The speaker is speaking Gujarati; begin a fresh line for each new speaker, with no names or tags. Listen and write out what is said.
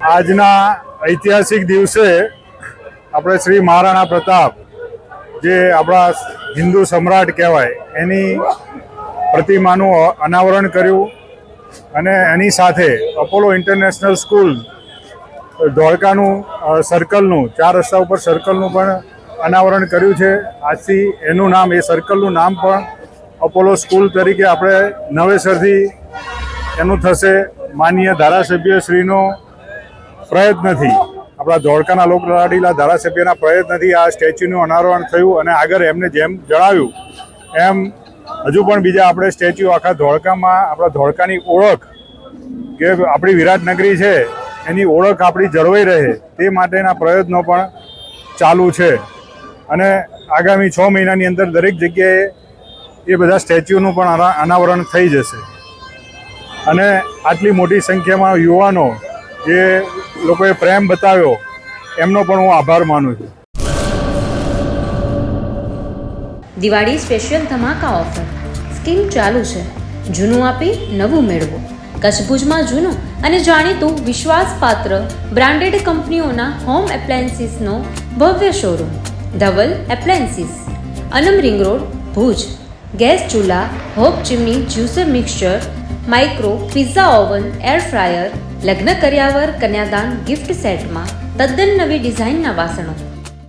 આજના ઐતિહાસિક દિવસે આપણે શ્રી મહારાણા પ્રતાપ, જે આપણા હિન્દુ સમ્રાટ કહેવાય, એની પ્રતિમાનું અનાવરણ કર્યું અને એની સાથે અપોલો ઇન્ટરનેશનલ સ્કૂલ ધોળકાનું સર્કલનું, ચાર રસ્તા ઉપર સર્કલનું પણ અનાવરણ કર્યું છે. આજથી એનું નામ, એ સર્કલનું નામ પણ અપોલો સ્કૂલ તરીકે આપણે નવેસરથી એનું થશે. માનનીય ધારાસભ્ય શ્રીનો પ્રયત્નથી આપણા ધોળકાના લોકલાડીલા ધારાસભ્યના પ્રયત્નથી આ સ્ટેચ્યુનું અનાવરણ થયું અને આગળ એમને જેમ જણાવ્યું, એમ હજુ પણ બીજા આપણે સ્ટેચ્યુ આખા ધોળકામાં, આપણા ધોળકાની ઓળખ કે આપણી વિરાટનગરી છે, એની ઓળખ આપણી જળવાઈ રહે તે માટેના પ્રયત્નો પણ ચાલુ છે. અને આગામી છ મહિનાની અંદર દરેક જગ્યાએ એ બધા સ્ટેચ્યુનું પણ અના- અનાવરણ થઈ જશે. અને આટલી મોટી સંખ્યામાં યુવાનો જે લોકોએ પ્રેમ બતાવ્યો, એમનો પણ હું આભાર માનું છું.
દિવાળી સ્પેશિયલ ધમાકા ઓફર સ્કીમ ચાલુ છે. જૂનું આપી નવું મેળવો. કચ્છ ભુજમાં જૂનું અને જાણીતું વિશ્વાસપાત્ર બ્રાન્ડેડ કંપનીઓના હોમ એપ્લાયન્સીસનો ભવ્ય showroom Dhaval appliances Anam ring road Bhuj. Gas ચૂલા, hob chimney juicer mixture micro pizza oven air fryer લગ્ન કર્યાવર કન્યાદાન ગિફ્ટ સેટમાં તદ્દન નવી ડિઝાઇનના વાસણો.